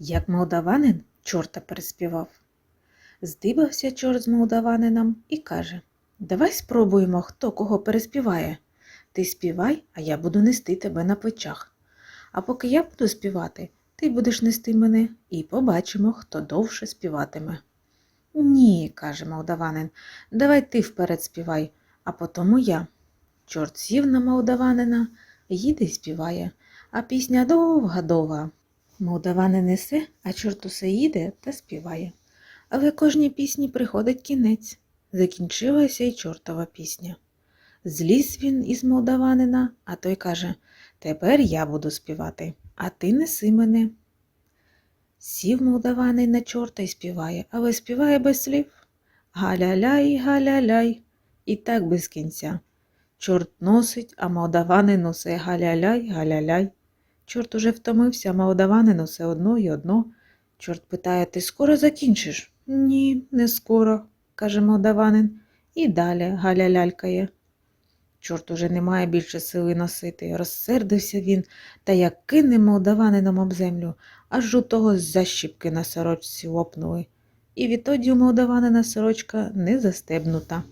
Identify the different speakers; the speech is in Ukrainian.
Speaker 1: Як молдаванин чорта переспівав. Здибався чорт з молдаванином і каже Давай спробуємо, хто кого переспіває. Ти співай, а я буду нести тебе на плечах. А поки я буду співати, ти будеш нести мене і побачимо, хто довше співатиме. Ні, каже молдаванин, давай ти вперед співай, а потому я. Чорт сів на молдаванина, їде й співає, а пісня довга-довга. Молдаванин несе, а чорт усе їде та співає. Але кожній пісні приходить кінець. Закінчилася й чортова пісня. Зліз він із молдаванина, а той каже Тепер я буду співати, а ти неси мене. Сів молдаваний на чорта й співає, але співає без слів. Галя-ляй, галя-ляй, і так без кінця. Чорт носить, а молдаванин усе галя-ляй, галя-ляй. Чорт уже втомився, а молдаванин усе одно й одно. Чорт питає, ти скоро закінчиш? Ні, не скоро, каже молдаванин, і далі галя лялькає. Чорт уже не має більше сили носити. Розсердився він та як кине молдаванином об землю, аж у того защіпки на сорочці лопнули. І відтоді у молдаванина сорочка не застебнута.